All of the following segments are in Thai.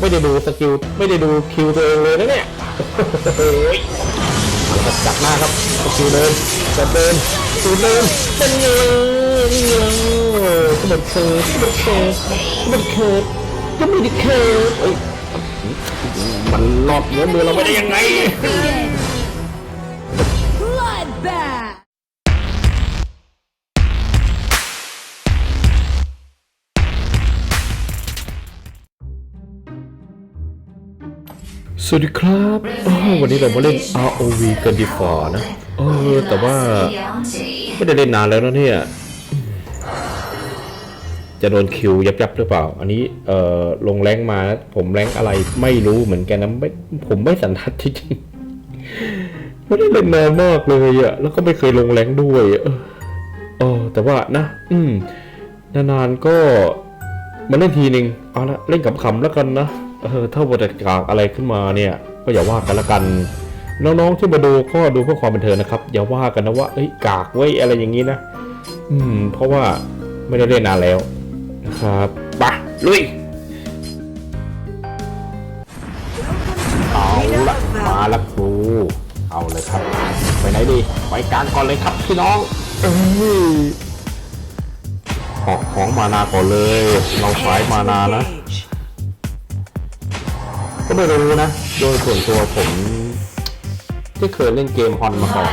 ไม่ได้ดูสกิลไม่ได้ดูคิวตัวเองเลยนะเนี่ยโอ้ยจับหน้าครับสกิลเดินจะเดินสูดเดินเป็นเงนี่ไงก็มันเคิร์ฟก็มันเคิร์ฟก็มันเคิร์ก็ไม่ได้เคิร์เอ้ยมันรอกเนื้อมือเราไม่ได้ยังไง สวัสดีครับวันนี้เรามาเล่น ROV กันดีกว่านะเออแต่ว่าไม่ได้เล่นนานแล้วนะเนี่ย จะโดนคิวยับยับหรือเปล่า อันนี้เอ่อลงแรงมาผมแรงอะไรไม่รู้เหมือนกันนะไม่ผมไม่สันทัดจริงไม่ได้เล่นนานมากเลยอะแล้วก็ไม่เคยลงแรงด้วยเออแต่ว่านะ อืมนานๆก็มาเล่นทีหนึ่งเอาละเล่นขำๆแล้วกันนะ เออถ้าบทกากอะไรขึ้นมาเนี่ยก็อย่าว่ากันละกันน้องๆที่มาดูก็ดูเพื่อความบันเทิงนะครับ อย่าว่ากันนะว่าเอ้ยกากไว้อะไรอย่างนี้นะ อืม เพราะว่าไม่ได้เล่นนานแล้วนะครับไปะลุยเอาละมาละครูเอาเลยครับ ไปไหนดีไปกลางก่อนเลยครับพี่น้องเอ้ยขอของมานาก่อนเลย เราสายมานานะ ก็ไม่รู้นะ โดยส่วนตัวผมที่เคยเล่นเกมฮอนมาก่อน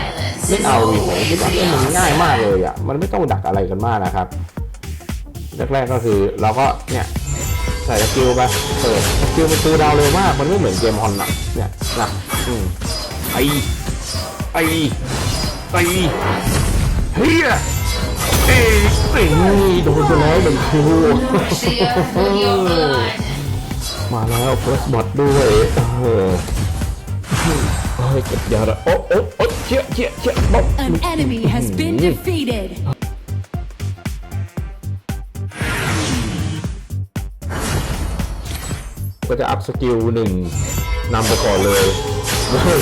เล่นเอาวีผมคิดว่าเล่นมันง่ายมากเลยอะ มันไม่ต้องดักอะไรกันมากนะครับแรกๆก็คือเราก็เนี่ยใส่สกิลไปเปิดสกิลมันซื้อดาวเร็วมาก มันไม่เหมือนเกมฮอนอะเนี่ยนะอืมไอไอไอเฮียเอ้ยเอ้ยโดนไปแล้วหนึ่งคิว มาแล้วเฟิร์สบอทด้วยเออเฮ้ยเก็บยาละโอ๊ะโอ๊ะโอ๊ะเชี่ยเชี่ยเชี่ยบ๊อบ An enemy has been defeated. ก็จะอัพสกิลหนึ่งนำไปก่อนเลยด้วย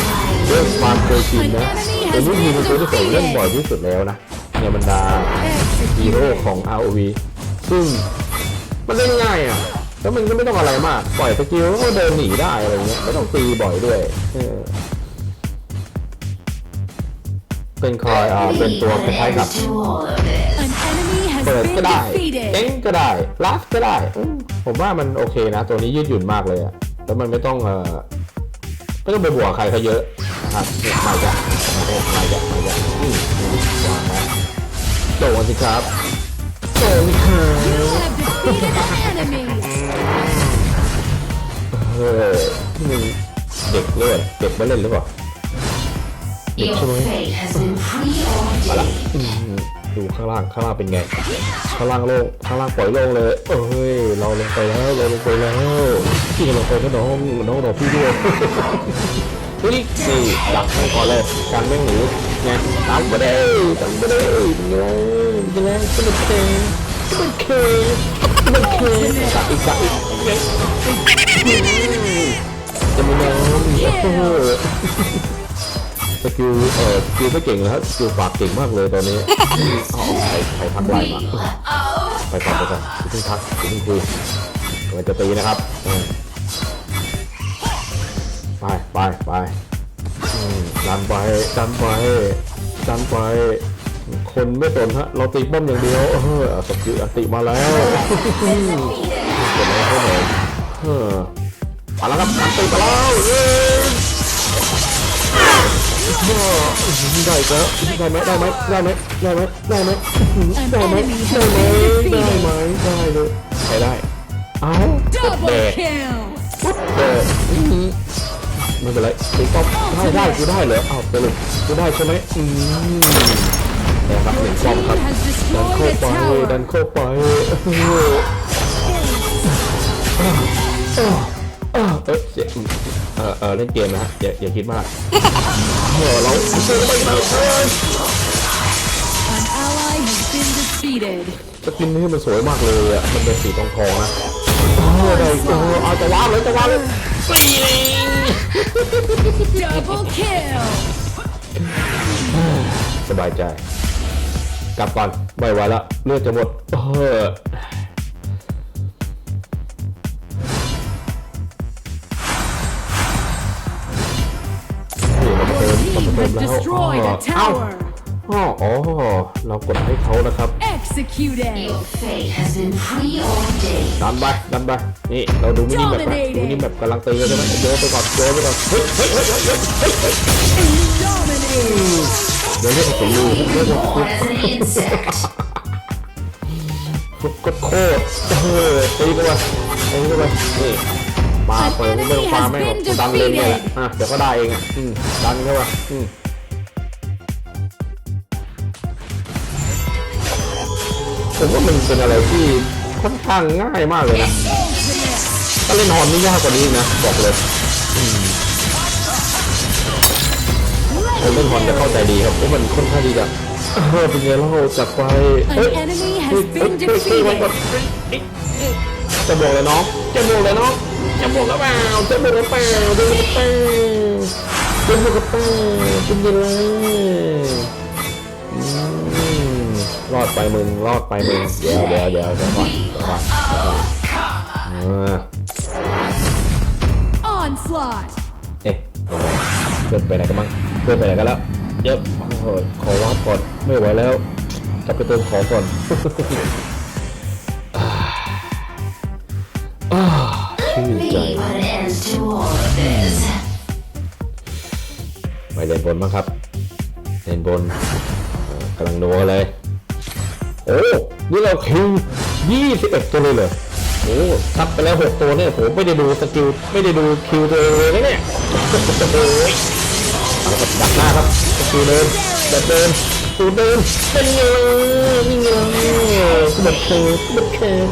ด้วยความเคยชินนะแต่นี่มีเป็นตัวที่ผมเล่นบ่อยที่สุดแล้วนะในบรรดาฮีโร่ของ ROV ซึ่งมันเล่นง่ายอะ แล้วมันก็ไม่ต้องอะไรมาก ปล่อยสกิลแล้วก็เดินหนีได้อะไรเงี้ย ไม่ต้องตีบ่อยด้วยเออเป็นคอยอ่าเป็นตัวคล้ายๆกับ An enemy has เปิด been ก็ได้เจ๊ง defeated. ก็ได้ลัฟก็ได้ อืมผมว่ามันโอเคนะ ตัวนี้ยืดหยุ่นมากเลยอะแล้วมันไม่ต้องเอ่อไม่ต้องไปบวกใครเขาเยอะนะครับเนี่ยมาจ้ะมาจ้ะมาจ้ะมาจ้ะอืมวางนะโดนสิครับโดนสิครับ You have defeated an enemy. เออมึงเด็กเลือดเด็กไม่เล่นหรือเปล่าเด็ก Your ใช่ไหม fate has been preordained. อืมดูข้างล่างข้างล่างเป็นไง ข้างล่างโล่งข้างล่างปล่อยโล่งเลยเอ้ยเราลงไปแล้วเราลงไปแล้วพี่ลงไปนะน้องน้องรอพี่ด้วยเฮ้ยนี่ดักมันก่อนเลยการแม่งหนีไงตามไปได้ตามไปได้เป็นไงเป็นไงเป็นไงเป็นเคเป็นเคกักอีกกักอีก จะมีน้องเออสกิลเอ่อสกิลไม่เก่งนะครับสกิลปากเก่งมากเลยตอนนี้อ๋อใครใครทักไลน์มาไปก่อนไปก่อนอย่าเพิ่งทักอย่าเพิ่งคุยกำลังจะตีนะครับเออไปไปไปอืมดันไปดันไปดันไป คนไม่สนฮะเราตีป้อมอย่างเดียวเออสกิลอันติมาแล้วเกิดอะไรขึ้นเลยเออมาแล้วครับอันติมาแล้วเย้ได้อีกแล้วได้ไหมได้ไหมได้ไหมได้ไหมได้ไหมได้ไหมได้ไหมได้ไหมได้เลยใช้ได้เอาแด Double ก kill. เออไม่เป็นไรตีป้อมได้ได้กูได้เหรอเอาไปเลยกูได้ใช่ไหมอืมนะครับหนึ่งป้อมครับ Has ดัน destroyed เข้า a ไปดัน tower. เข้าไป เออเออเออเสียเออเอเล่นเกมนะฮะอย่าอย่าคิดมากเออเราเจอไปแล้วเออ An ally has been defeated. สกินนี้มันสวยมากเลยอะมันเป็นสีทองทองนะเออได้เออเอาจะว้าเลยจะว้าเลยปี Double kill. สบายใจ กลับก่อนไม่ไหวละเลือดจะหมดเออ has destroyed a tower. อ๋ออ๋อ เรากดให้เขานะครับ Executed. Your fate has been preordained. ดันไป ดันไป นี่ เราดูมินิแบบ Dominating ดูมินิแบบกำลังตีกันใช่ไหมโยนไปก่อนโยนไปก่อนเฮ้ยเฮ้ยเฮ้ยเฮ้ยเฮ้ยเฮ้ย Dominating. เดี๋ยวเรียกว่าสีลูเรียกว่าฟุก As an insect. ฟุกก็โคตรเออตีกันไปตีกันไปนี่ มาเปิดไม่ต้องฟ้าแม่งหรอกดันเล่นเนี่ยแหละอะเดี๋ยวก็ได้เองอะอืมดันเข้าไปอืมผมว่ามันเป็นอะไรที่ค่อนข้างง่ายมากเลยนะถ้าเล่นฮอนนี่ยากกว่านี้นะบอกเลยคนเล่นฮอนจะเข้าใจดีครับเพราะมันค่อนข้างที่จะเออเป็นไงเล่าจากไปเฮ้ยเฮ้ยเฮ้ยเฮ้ย เฮ้ยไว้ก่อน defeated. เฮ้ยเฮ้ยจะบอกเลยน้องจะบอกเลยน้องจะบอกแล้วเปล่าจะบอกแล้วเปล่าจะบอกแล้วเปล่าจะบอกแล้วเปล่าเป็นยังไงอืมรอดไปมึงรอดไปมึงเดี๋ยวเดี๋ยวเดี๋ยวเดี๋ยวก่อนเดี๋ยวก่อนเดี๋ยวก่อนเออ Onslaught. เอ๊ะเพื่อนไปไหนกันบ้างเพื่อนไปไหนกันแล้วเยวโอ้ยขอวัดก่อนไม่ไหวแล้วกลับไปเติมของก่อน ชื่นใจไปเล่นบนบ้างครับเล่นบนกำลังนัวเลย โอ้ นี่เราคิว21 ตัวเลยเหรอโอ้ทับไปแล้ว 6 ตัวเนี่ยผมไม่ได้ดูสกิล ไม่ได้ดูคิวตัวเองเลยนะเนี่ยโอ้ยเอาละครับดักหน้าครับสกิลเดินแบบเดินตูเดินเป็นยังไงนี่ไงก็แบบเคฟก็แบบเคฟ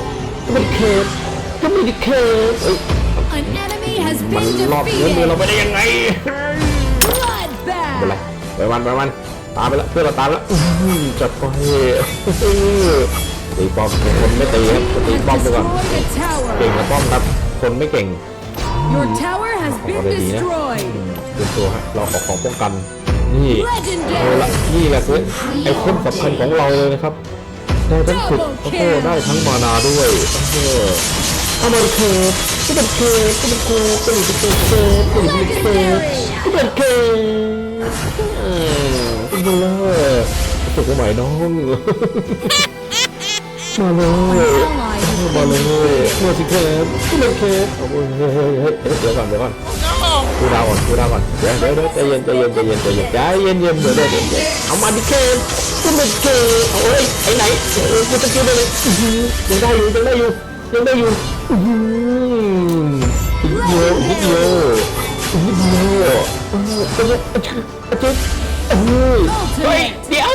ก็แบบเคฟ ก็ไม่ได้เคฟเอ้ย An enemy has มัน been รอบเนื้อมือเรา defeated. ไปได้ยังไงเป็นไร Bloodbath. ไปวันไปวันตามไปแล้วเพื่อนเราตามแล้วอื้อหือจัดไปตีป้อมคนไม่ตีครับตี Has ป้อมไปก่อน destroyed a เก่ง tower. กับป้อมครับคนไม่เก่ง Your tower has เอา been ไปดีนะ destroyed. เป็นตัวฮะเราขอของป้องกันนี่เอาละ Legendary. นี่แหละคือไอ้คนสำคัญของเราเลยนะครับได้ทั้งสุดโอ้โหได้ทั้งมานาด้วยเออ เอามาเคสก็เป็นเคสก็เป็นเคสก็เป็นเคสก็เป็นเคสก็เป็นเคสอืมเป็นไงล่ะสุขใหม่น้อง มาเลยมาเลยมาสิครับมาเคสโอ้ยเฮ้ยเฮ้ยเฮ้ยเดี๋ยวก่อนเดี๋ยวก่อนดูดาวก่อนดูดาวก่อนเดี๋ยวเดี๋ยวใจเย็นใจเย็นใจเย็นใจเย็นใจเย็นเย็นเดี๋ยวเดี๋ยวเอามาดิเคสก็มาเคสโอ้ยไอ้ไหนกูจะกินไปเลยยังได้อยู่ยังได้อยู่ ยังได้อยู่อื้อหืออีกเดียวอีกเดียวอีกเดียวเออเป็นไงอาจิ๊บอเฮ้ยเฮ้ยเดี๋ยว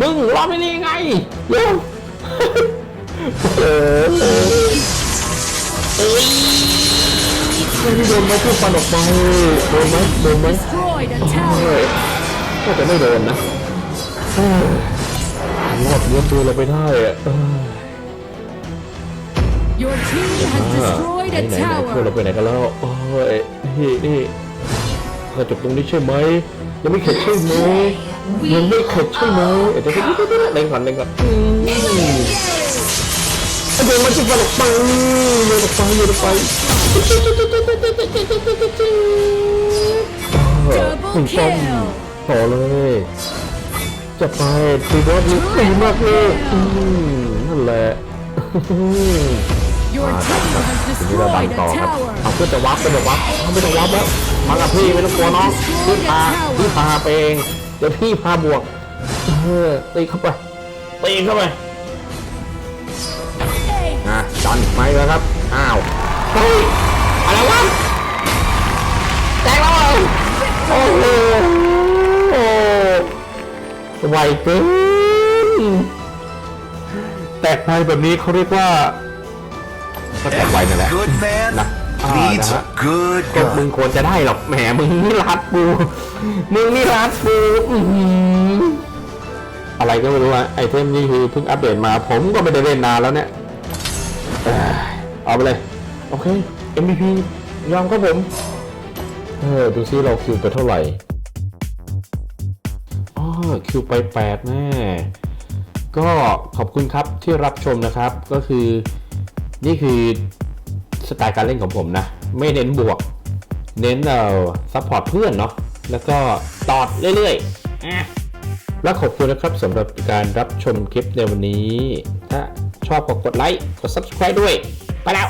มึงรอไม่ได้ยังไงเดี๋ยวเออเอ้ยไม่ได้โดนไหมพูดฟันออกไปโดนไหมโดนไหมเฮ้ยก็จะไม่โดนนะเฮ้ยรอดเนื้อตัวเราไปได้อะเออ Your team has อ่า destroyed ไหน a ไหนไหนเพื่อนเรา tower. ไปไหนกันแล้วโอ้ยนี่นี่กระจบตรงนี้ใช่ไหมยังไม่เข็ดใช่ไหมยังไม่เข็ดใช่ไหมเดี๋ยวเดี๋ยวเดี๋ยวเดี๋ยวเล่นก่อนเล่นก่อนอืมเดี๋ยวมันจะฟันออกไปโยนออกไปโยนออกไปคุณต้อมต่อเลย จะไปตีบอสนี่ตีมากเลยอืมนั่นแหละ Your มา team ครับ has ทีนี้เราดัน destroyed ต่อ a ครับ tower. เอาเพื่อจะวับก็จะวับเอาไม่ต้องวับแล้วมากับพี่ไม่ต้องกลัวน้องพี่พาพี่พาไปเองเดี๋ยวพี่พาบวกเออตีเข้าไปตีเข้าไป Hey, อะดันไปแล้วครับอ้าวเฮ้ยอะไรวะแตกแล้วเหรอโอ้โหโอ้ไวเกินแตกไปแบบนี้เขาเรียกว่า ก็แตกไวนั่นแหละ Good man Nah. Ah, needs nah. a good ก็มึง gun. ควรจะได้หรอกแหมมึงนี่รัดกูมึงนี่รัดกูอื้อหืออะไรก็ไม่รู้อะไอเทมนี่คือเพิ่งอัปเดตมา ผมก็ไม่ได้เล่นนานแล้วเนี่ยเอ้ยเอาไปเลย โอเค MVP ยอมครับผม เออดูซิเราคิวไปเท่าไหร่อ๋อคิวไปแปดแน่ ก็ขอบคุณครับที่รับชมนะครับก็คือ นี่คือสไตล์การเล่นของผมนะ ไม่เน้นบวก เน้นเอ่อซัพพอร์ตเพื่อนเนาะแล้วก็ตอดเรื่อยๆอะและขอบคุณนะครับสำหรับการรับชมคลิปในวันนี้ ถ้าชอบก็กดไลค์ กด subscribe ด้วย ไปแล้ว